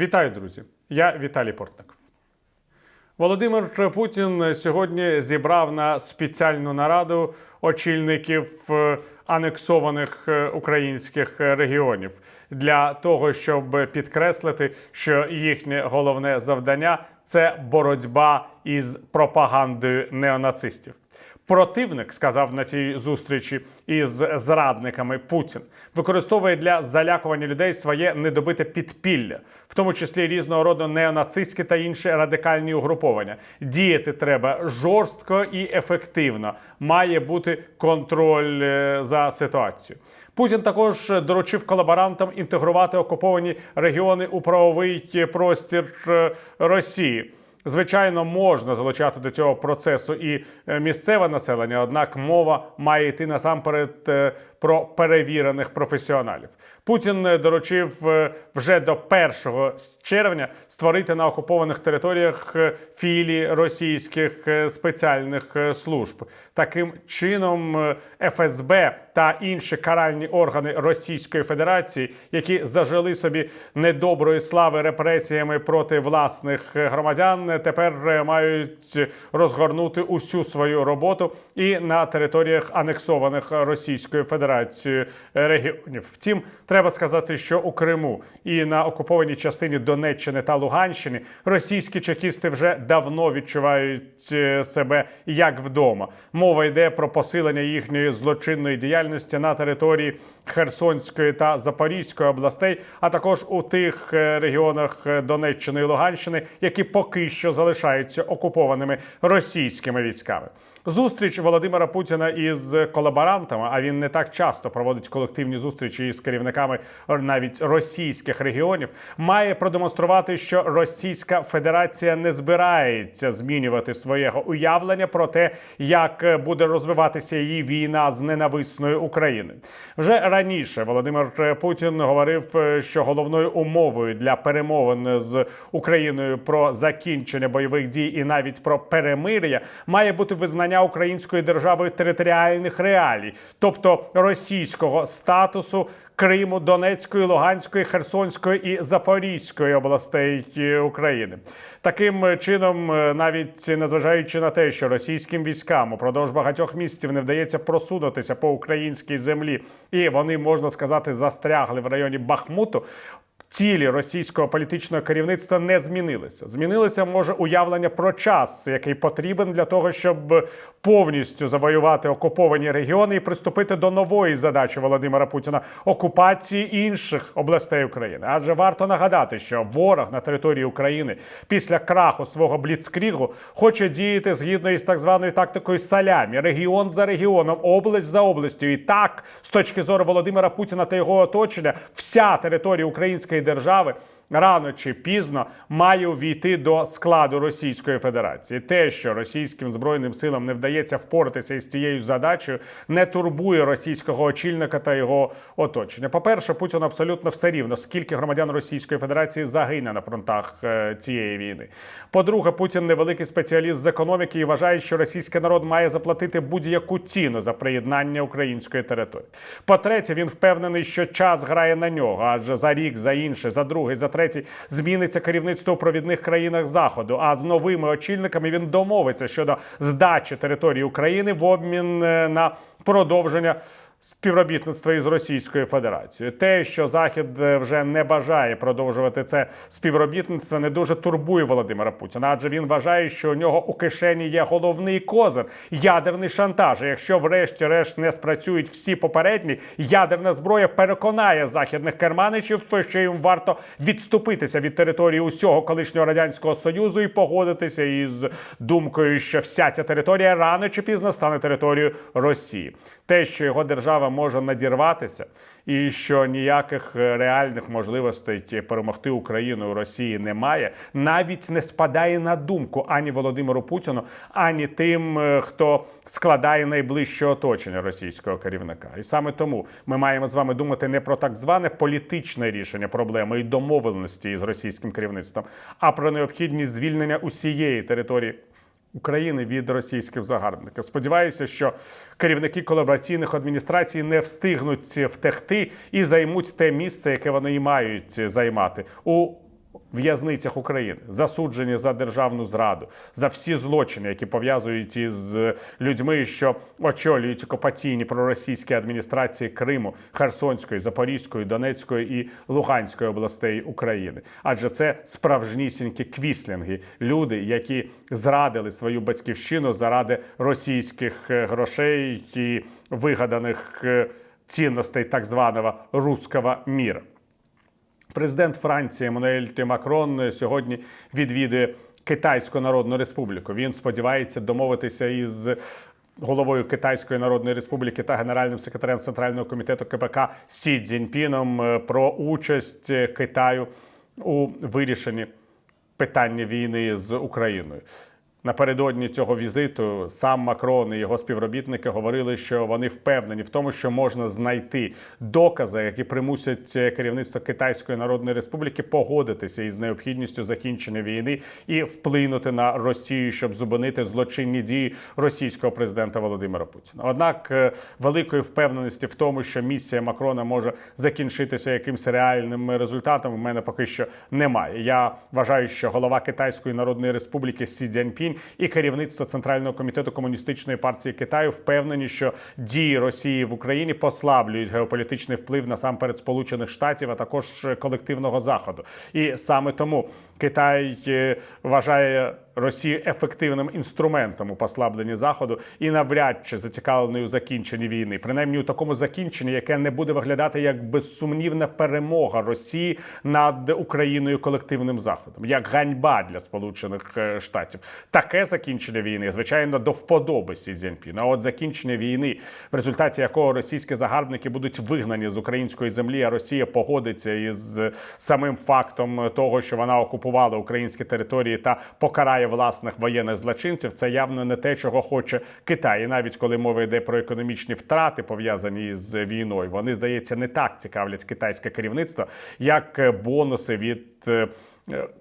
Вітаю, друзі! Я Віталій Портников. Володимир Путін сьогодні зібрав на спеціальну нараду очільників е, анексованих е, українських регіонів для того, щоб підкреслити, що їхнє головне завдання це боротьба із пропагандою неонацистів. Противник сказав на цій зустрічі із зрадниками Путін використовує для залякування людей своє недобите підпілля, в тому числі різного роду неонацистські та інші радикальні угруповання. Діяти треба жорстко і ефективно. Має бути контроль е, за ситуацією. Путін також доручив колаборантам інтегрувати окуповані регіони у правовий простір е, Росії. Звичайно, можна залучати до цього процесу і е, місцеве населення, однак мова має йти насамперед е, про перевірених професіоналів. Путін е, доручив е, вже до 1 червня створити на окупованих територіях е, філії російських спеціальних служб. Таким чином, ФСБ та інші каральні органи Російської Федерації, які зажили собі недоброї слави репресіями проти власних громадян, тепер мають розгорнути усю свою роботу і на територіях анексованих Російською Федерацією регіонів. Втім, треба сказати, що у Криму і на окупованій частині Донеччини та Луганщини російські чекісти вже давно відчувають е, себе як вдома. Мова йде про посилення їхньої злочинної діяльності на території Херсонської та Запорізької областей, а також у тих е, регіонах е, Донеччини і Луганщини, які поки що залишаються окупованими російськими військами. Зустріч Володимира Путіна із колаборантами, а він не так часто проводить колективні зустрічі із керівниками навіть російських регіонів, має продемонструвати, що Російська Федерація не збирається змінювати свого уявлення про те, як буде розвиватися її війна з ненависною Україною. Вже раніше Володимир Путін говорив, що головною умовою для перемовин з Україною про закінчення бойових дій і навіть про перемир'я має бути визнання української держави територіальних реалій, тобто російського статусу. Криму, Донецької, Луганської, Херсонської і Запорізької областей е, України таким чином, е, навіть незважаючи на те, що російським військам упродовж багатьох місяців не вдається просунутися по українській землі, і вони можна сказати застрягли в районі Бахмуту. Цілі російського політичного керівництва не змінилися. Змінилося може уявлення про час, який потрібен для того, щоб повністю завоювати окуповані регіони і приступити до нової задачі Володимира Путіна окупації інших областей України. Адже варто нагадати, що ворог на території України після краху свого бліцкрігу хоче діяти згідно із так званою тактикою салямі, регіон за регіоном, область за областю. І так, з точки зору Володимира Путіна та його оточення, вся територія української держави рано чи пізно має увійти до складу Російської Федерації. Те, що російським збройним силам не вдається впоратися із цією задачею, не турбує російського очільника та його оточення. По перше, Путін абсолютно все рівно, скільки громадян Російської Федерації загине на фронтах е, цієї війни. По-друге, Путін невеликий спеціаліст з економіки і вважає, що російський народ має заплатити будь-яку ціну за приєднання української території. По-третє, він впевнений, що час грає на нього, адже за рік, за інший, за другий, за третій зміниться керівництво у провідних країнах заходу. А з новими очільниками він домовиться щодо здачі території України в обмін е, на продовження. Співробітництва із Російською Федерацією, те, що Захід е, вже не бажає продовжувати це співробітництво, не дуже турбує Володимира Путіна, адже він вважає, що у нього у кишені є головний козир ядерний шантаж. І Якщо, врешті-решт, не спрацюють всі попередні, ядерна зброя переконає західних керманичів, що їм варто відступитися від території усього колишнього радянського союзу і погодитися із думкою, що вся ця територія рано чи пізно стане територією Росії. Те, що його держава може надірватися, і що ніяких е, реальних можливостей перемогти Україну у Росії немає, навіть не спадає на думку ані Володимиру Путіну, ані тим, е, хто складає найближче оточення російського керівника. І саме тому ми маємо з вами думати не про так зване політичне рішення проблеми і домовленості з російським керівництвом, а про необхідність звільнення усієї території. України від російських загарбників. Сподіваюся, що керівники колабораційних адміністрацій не встигнуть втекти і займуть те місце, яке вони і мають займати у в'язницях України, засуджені за державну зраду, за всі злочини, які пов'язують із людьми, що очолюють окупаційні проросійські адміністрації Криму, Херсонської, Запорізької, Донецької і Луганської областей України. Адже це справжнісінькі квіслінги, люди, які зрадили свою батьківщину заради російських е, грошей і вигаданих е, цінностей так званого руского міра. Президент Франції Еммануель Макрон сьогодні відвідує Китайську Народну Республіку. Він сподівається домовитися із головою Китайської Народної Республіки та генеральним секретарем Центрального комітету КПК Сі Цзіньпіном е, про участь Китаю у вирішенні питання війни з Україною. Напередодні цього візиту сам Макрон і його співробітники говорили, що вони впевнені в тому, що можна знайти докази, які примусять керівництво Китайської Народної Республіки погодитися із необхідністю закінчення війни і вплинути на Росію, щоб зупинити злочинні дії російського президента Володимира Путіна. Однак е, великої впевненості в тому, що місія Макрона може закінчитися якимось реальним результатом, у мене поки що немає. Я вважаю, що голова Китайської Народної Республіки Сі Цзяньпінь і керівництво Центрального комітету комуністичної партії Китаю впевнені, що дії Росії в Україні послаблюють геополітичний вплив насамперед Сполучених Штатів, а також колективного заходу. І саме тому Китай е, вважає. Росію ефективним інструментом у послабленні заходу і навряд чи зацікавлений у закінченні війни, принаймні у такому закінченні, яке не буде виглядати як безсумнівна перемога Росії над Україною колективним заходом, як ганьба для Сполучених е, Штатів. Таке закінчення війни, звичайно, до вподоби Сі Цзіньпіна. От закінчення війни, в результаті якого російські загарбники будуть вигнані з української землі, а Росія погодиться із самим фактом того, що вона окупувала українські території та покарає власних воєнних злочинців, це явно не те, чого хоче Китай. І навіть коли мова йде про економічні втрати, пов'язані з війною, вони здається не так цікавлять китайське керівництво, як бонуси від е,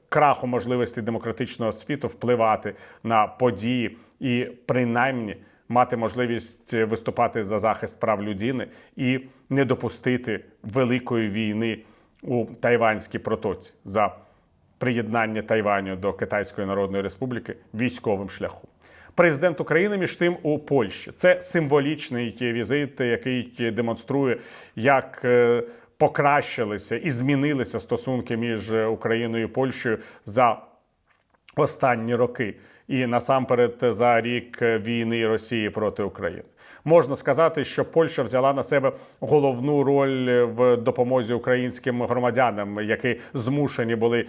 краху можливості демократичного світу впливати на події і принаймні. Мати можливість виступати за захист прав людини і не допустити великої війни у Тайванській протоці за приєднання Тайваню до Китайської Народної Республіки військовим шляхом. Президент України між тим у Польщі це символічний візит, який демонструє, як е, покращилися і змінилися стосунки між Україною і Польщею за останні роки, і насамперед за рік війни Росії проти України. Можна сказати, що Польща взяла на себе головну роль в допомозі українським громадянам, які змушені були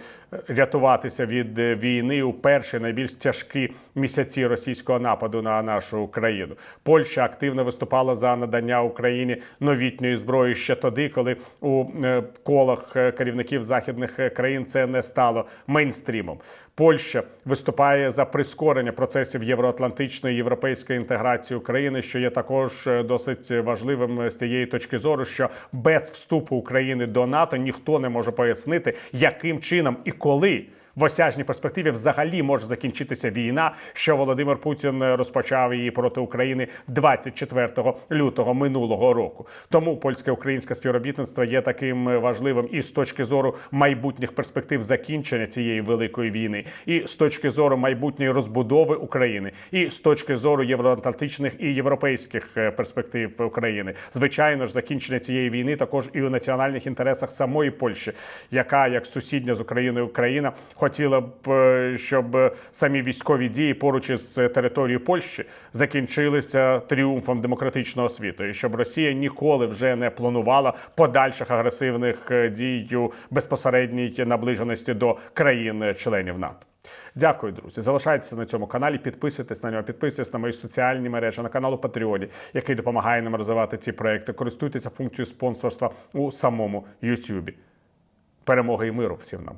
рятуватися від війни у перші найбільш тяжкі місяці російського нападу на нашу країну. Польща активно виступала за надання Україні новітньої зброї ще тоді, коли у е, колах керівників західних країн це не стало мейнстрімом. Польща виступає за прискорення процесів євроатлантичної європейської інтеграції України, що є також е, досить важливим з тієї точки зору, що без вступу України до НАТО ніхто не може пояснити, яким чином і коли. В осяжній перспективі взагалі може закінчитися війна, що Володимир Путін розпочав її проти України 24 лютого минулого року. Тому польське українське співробітництво є таким важливим і з точки зору майбутніх перспектив закінчення цієї великої війни, і з точки зору майбутньої розбудови України, і з точки зору євроатлантичних і європейських перспектив України. Звичайно ж, закінчення цієї війни також і у національних інтересах самої Польщі, яка як сусідня з Україною Україна хотіла б, е, щоб самі військові дії поруч із територією Польщі закінчилися тріумфом демократичного світу, і щоб Росія ніколи вже не планувала подальших агресивних е, дій у безпосередній наближеності до країн-членів НАТО. Дякую, друзі. Залишайтеся на цьому каналі, підписуйтесь на нього, підписуйтесь на мої соціальні мережі, на канал у Патреоні, який допомагає нам розвивати ці проекти. Користуйтеся функцією спонсорства у самому Ютубі. Перемоги і миру всім нам.